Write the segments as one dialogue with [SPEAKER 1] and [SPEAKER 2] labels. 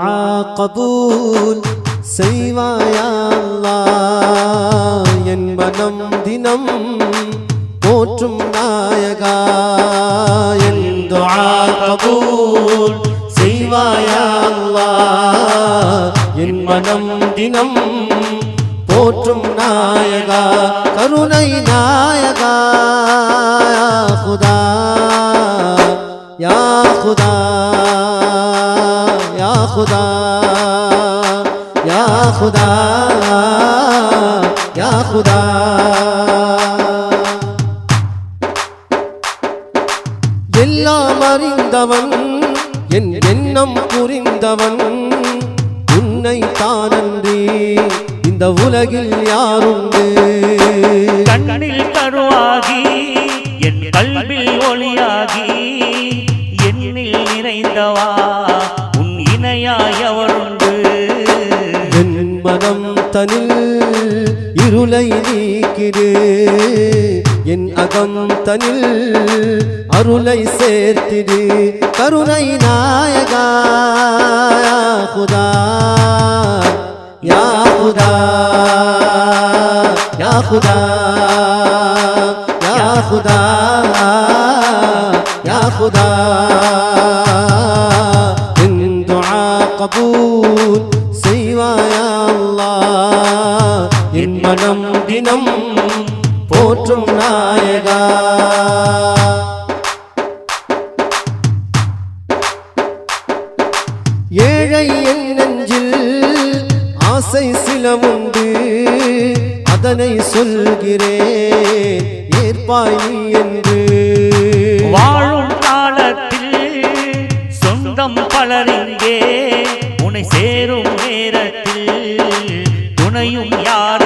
[SPEAKER 1] கபூல் செய்வாயா என் மனம் தினம் போற்றும் நாயகா என் கபூல் செய்வாயா என் மனம் தினம் போற்றும் நாயகா கருணை நாயகா யா குதா யா குதா யா குதா யா குதா எல்லாம் அறிந்தவன் என் எண்ணம் புரிந்தவன். உன்னை தானன்றி இந்த உலகில் யாருண்டு?
[SPEAKER 2] கண்ணில் கருவாகி என் கல்வில் ஒளியாகி என்னில் நிறைந்தவா?
[SPEAKER 1] தனில் இருளை நீக்கிடு. என் அகம் தனில் அருளை சேர்த்திடு. கருணை நாயகா குதா யா குதா யா குதா யா குதா யா குதா. என் துஆ கபூல் என் மனம் தினம் போற்றும் நாயகா. ஏழை என் நெஞ்சில் ஆசை சில உண்டு அதனை சொல்கிறேன் ஏற்பாய் என்று.
[SPEAKER 2] வாழும் காலத்தில் சொந்தம் பலரிங்கே உன்னை சேரும் நேரத்தில் துணையும் யார்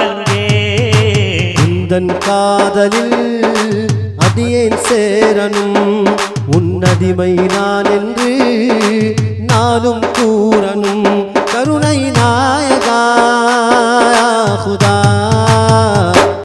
[SPEAKER 1] உந்தன் காதலில் அடியேன் சேரனும். உன்னதிமை நான் என்று நானும் கூறனும்.